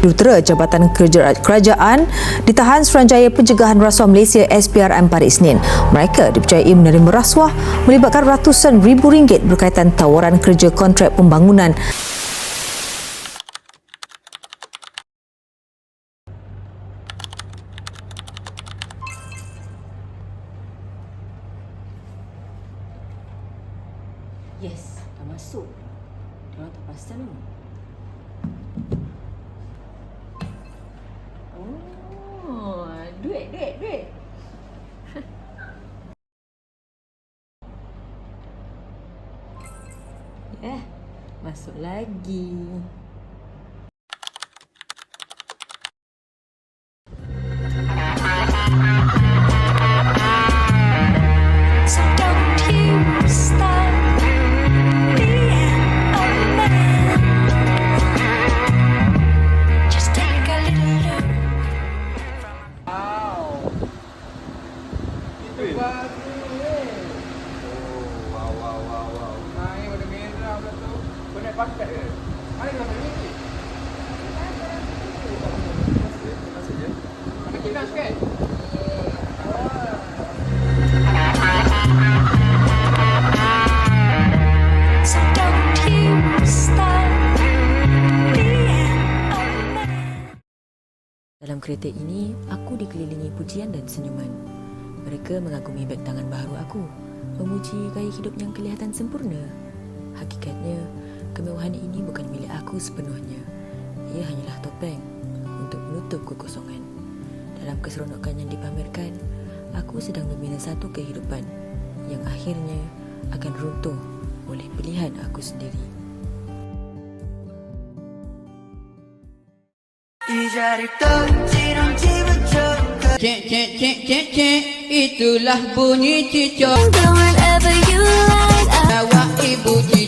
Jurutera Jabatan Kerajaan ditahan Suruhanjaya Pencegahan Rasuah Malaysia SPRM pada Isnin. Mereka dipercayai menerima rasuah melibatkan ratusan ribu ringgit berkaitan tawaran kerja kontrak pembangunan Yes, dah masuk. Dia tak perasan duit, duit, duit. eh, masuk lagi. Dalam kereta ini, aku dikelilingi pujian dan senyuman. Mereka mengagumi beg tangan baru aku, memuji gaya hidup yang kelihatan sempurna. Hakikatnya, kemewahan ini bukan milik aku sepenuhnya. Ia hanyalah topeng untuk menutup kekosongan. Dalam keseronokan yang dipamerkan, aku sedang membina satu kehidupan yang akhirnya akan runtuh oleh pilihan aku sendiri. Cek cek cek cek cek Itulah bunyi cicak Do whatever you like. I Bawa ibu cicak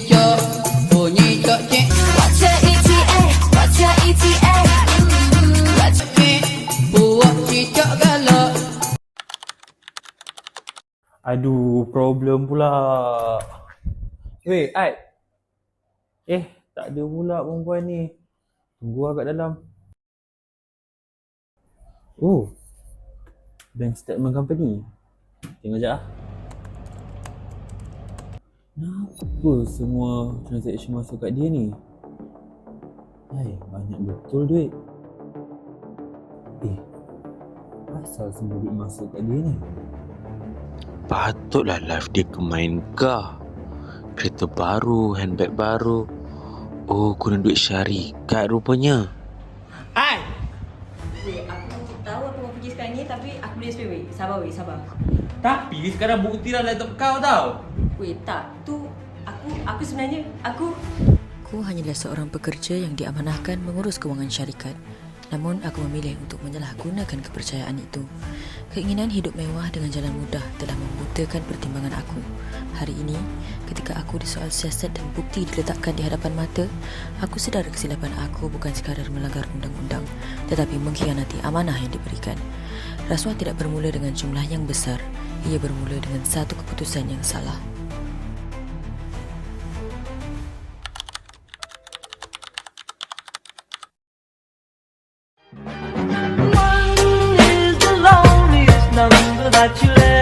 Aduh, problem pula. Weh, Aid. Eh, tak ada pula perempuan ni. Tunggu lah kat dalam. Oh. Bank Statement Company. Tengok sekejap ah. Kenapa semua transaction masuk kat dia ni? Hai, banyak betul duit. Eh, asal semua duit masuk kat dia ni? Patutlah live dia kemain kah Kereta baru, handbag baru Oh, guna duit syarikat rupanya Ai Weh, aku tahu aku mau pergi sekarang ni tapi aku boleh spare weh. Sabar weh, sabar. Tapi sekarang bukti dah laptop kau tau. Weh, tak. Tu aku aku sebenarnya aku Aku hanyalah seorang pekerja yang diamanahkan mengurus kewangan syarikat. Namun aku memilih untuk menyalahgunakan kepercayaan itu. Keinginan hidup mewah dengan jalan mudah telah membutakan pertimbangan aku. Hari ini, ketika aku disoal siasat dan bukti diletakkan di hadapan mata, aku sedar kesilapan aku bukan sekadar melanggar undang-undang, tetapi mengkhianati amanah yang diberikan. Rasuah tidak bermula dengan jumlah yang besar, ia bermula dengan satu keputusan yang salah.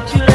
that you